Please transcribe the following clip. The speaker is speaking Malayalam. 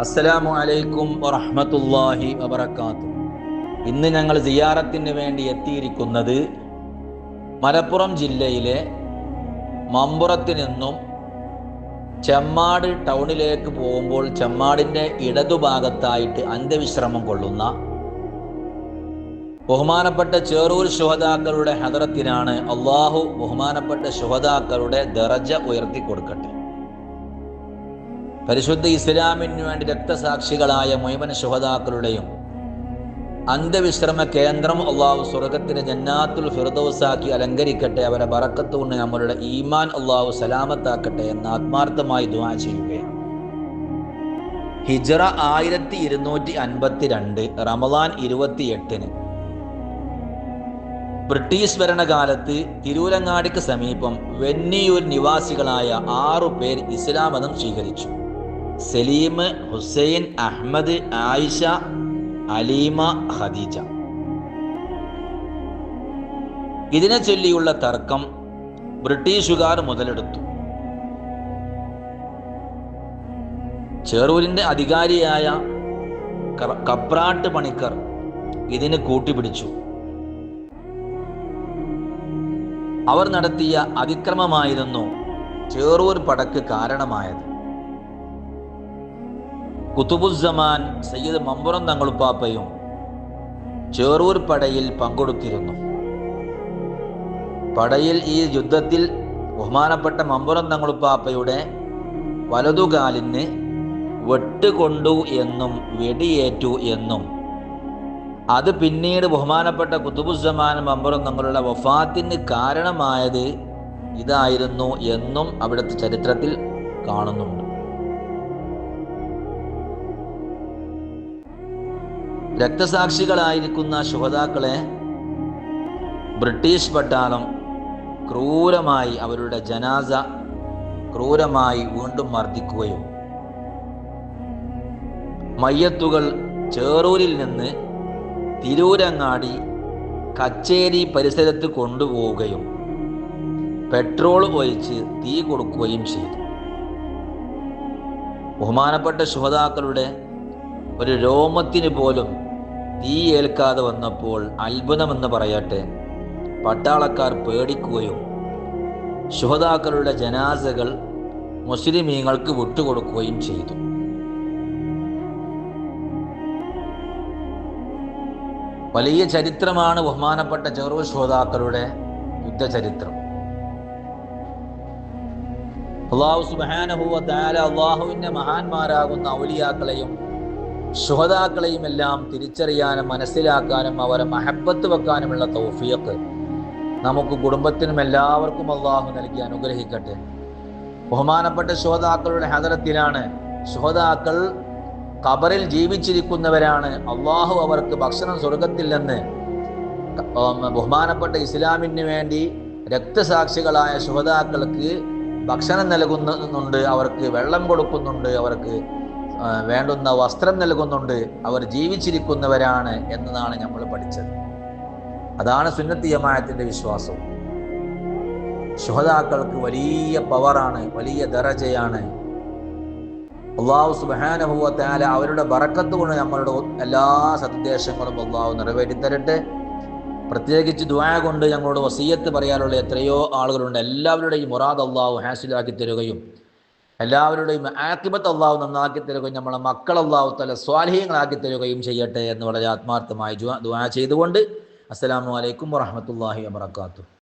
അസ്സലാമു അലൈക്കും വറഹ്മത്തുള്ളാഹി വബർക്കാത്തു ഇന്ന് ഞങ്ങൾ സിയാറത്തിന് വേണ്ടി എത്തിയിരിക്കുന്നത് മലപ്പുറം ജില്ലയിലെ മമ്പുറത്ത് നിന്നും ചെമ്മാട് ടൗണിലേക്ക് പോകുമ്പോൾ ചെമ്മാടിന്റെ ഇടതുഭാഗത്തായിട്ട് അന്ത്യവിശ്രമം കൊള്ളുന്ന ബഹുമാനപ്പെട്ട ചേറൂർ ശുഹതാക്കളുടെ ഹദറത്തിനാണ് അള്ളാഹു ബഹുമാനപ്പെട്ട ശുഹതാക്കളുടെ ദറജ ഉയർത്തി കൊടുക്കട്ടെ. പരിശുദ്ധ ഇസ്ലാമിന് വേണ്ടി രക്തസാക്ഷികളായ മൊയ്മൻ ശുഹതാക്കളുടെയും അന്ത്യവിശ്രമ കേന്ദ്രം അള്ളാഹു സ്വർഗത്തിന് ജന്നാത്തുൽ ഫിർദൗസാക്കി അലങ്കരിക്കട്ടെ. അവരെ ബറക്കത്ത് കൊണ്ട് നമ്മളുടെ ഈമാൻ അള്ളാഹു സലാമത്താക്കട്ടെ എന്ന് ആത്മാർത്ഥമായി ദുആ ചെയ്യുകയാണ്. ഹിജറ ആയിരത്തി ഇരുന്നൂറ്റി അൻപത്തി രണ്ട് റമദാൻ ഇരുപത്തി എട്ടിന് ബ്രിട്ടീഷ് ഭരണകാലത്ത് തിരൂരങ്ങാടിക്ക് സമീപം വെന്നിയൂർ നിവാസികളായ ആറു പേർ ഇസ്ലാം മതം സ്വീകരിച്ചു. സലീം ഹുസൈൻ അഹമ്മദ് ആയിഷ അലീമ ഖദീജ. ഇതിനെ ചൊല്ലിയുള്ള തർക്കം ബ്രിട്ടീഷുകാർ മുതലെടുത്തു. ചേറൂരിന്റെ അധികാരിയായ കപ്രാട്ട് പണിക്കർ ഇതിന് കൂട്ടിപ്പിടിച്ചു. അവർ നടത്തിയ അതിക്രമമായിരുന്നു ചേറൂർ പടക്ക് കാരണമായത്. കുത്തുബുസമാൻ സയ്യിദ് മമ്പുറം തങ്ങളുപ്പാപ്പയും ചേറൂർ പടയിൽ പങ്കെടുത്തിരുന്നു. പടയിൽ ഈ യുദ്ധത്തിൽ ബഹുമാനപ്പെട്ട മമ്പുറം തങ്ങളുപ്പാപ്പയുടെ വലതുകാലിന് വെട്ടുകൊണ്ടു എന്നും വെടിയേറ്റു എന്നും. അത് പിന്നീട് ബഹുമാനപ്പെട്ട കുത്തുബുസമാൻ മമ്പുറം തങ്ങളുടെ വഫാത്തിന് കാരണമായത് ഇതായിരുന്നു എന്നും അവിടുത്തെ ചരിത്രത്തിൽ കാണുന്നുണ്ട്. രക്തസാക്ഷികളായിരിക്കുന്ന ശുഹതാക്കളെ ബ്രിട്ടീഷ് പട്ടാളം ക്രൂരമായി അവരുടെ ജനാസ ക്രൂരമായി വീണ്ടും മർദ്ദിക്കുകയും മയ്യത്തുകൾ ചേറൂരിൽ നിന്ന് തിരൂരങ്ങാടി കച്ചേരി പരിസരത്ത് കൊണ്ടുപോവുകയും പെട്രോൾ ഒഴിച്ച് തീ കൊടുക്കുകയും ചെയ്തു. ബഹുമാനപ്പെട്ട ശുഹതാക്കളുടെ ഒരു രോമത്തിന് പോലും തീ ഏൽക്കാതെ വന്നപ്പോൾ അത്ഭുതമെന്ന് പറയട്ടെ. പട്ടാളക്കാർ പേടിക്കുകയും ശുഹതാക്കളുടെ ജനാസകൾ മുസ്ലിമീങ്ങൾക്ക് വിട്ടുകൊടുക്കുകയും ചെയ്തു. വലിയ ചരിത്രമാണ് ബഹുമാനപ്പെട്ട ചെറു ശ്രോതാക്കളുടെ യുദ്ധചരിത്രം. അള്ളാഹു സുബാനഹുവ താര അള്ളാഹുവിന്റെ മഹാന്മാരാകുന്ന ഔലിയാക്കളെയും ശുഹതാക്കളെയും എല്ലാം തിരിച്ചറിയാനും മനസ്സിലാക്കാനും അവരെ മഹബത്ത് വെക്കാനുമുള്ള തൗഫിയത്ത് നമുക്ക് കുടുംബത്തിനും എല്ലാവർക്കും അള്ളാഹു നൽകി അനുഗ്രഹിക്കട്ടെ. ബഹുമാനപ്പെട്ട ശോതാക്കളുടെ ഹദരത്തിലാണ് ശോതാക്കൾ ഖബറിൽ ജീവിച്ചിരിക്കുന്നവരാണ്. അള്ളാഹു അവർക്ക് ഭക്ഷണം സ്വർഗത്തിൽ നിന്ന് ബഹുമാനപ്പെട്ട ഇസ്ലാമിന് വേണ്ടി രക്തസാക്ഷികളായ ശുഹതാക്കൾക്ക് ഭക്ഷണം നൽകുന്നുണ്ട്. അവർക്ക് വെള്ളം കൊടുക്കുന്നുണ്ട്. അവർക്ക് വേണ്ടുന്ന വസ്ത്രം നൽകുന്നുണ്ട്. അവർ ജീവിച്ചിരിക്കുന്നവരാണ് എന്നതാണ് നമ്മൾ പഠിച്ചത്. അതാണ് സുന്നത്തി ജമാഅത്തിന്റെ വിശ്വാസം. ശുഹതാക്കൾക്ക് വലിയ പവറാണ് വലിയ ദറജയാണ് അള്ളാഹു സുബാനുഭവത്താല താല അവരുടെ ബറക്കത്ത് കൊണ്ട് നമ്മളുടെ എല്ലാ സന്ദേശങ്ങളും അള്ളാഹു നിറവേറ്റി തരട്ടെ പ്രത്യേകിച്ച് ദുആ കൊണ്ട് ഞങ്ങളോട് വസീയത്ത് പറയാനുള്ള എത്രയോ ആളുകളുണ്ട്. എല്ലാവരുടെയും മുറാദ് അള്ളാഹു ഹാസിലാക്കി തരുകയും എല്ലാവരുടെയും ആക്കിബത്ത് അള്ളാഹു നന്നാക്കി തരുകയും നമ്മളെ മക്കൾ അള്ളാഹു തല സ്വാലഹ്യങ്ങളാക്കി തരുകയും ചെയ്യട്ടെ എന്ന് വളരെ ആത്മാർത്ഥമായി ദുആ- ചെയ്തുകൊണ്ട് അസ്സലാമു അലൈക്കും വറഹ്മത്തുള്ളാഹി വബറകാതുഹു.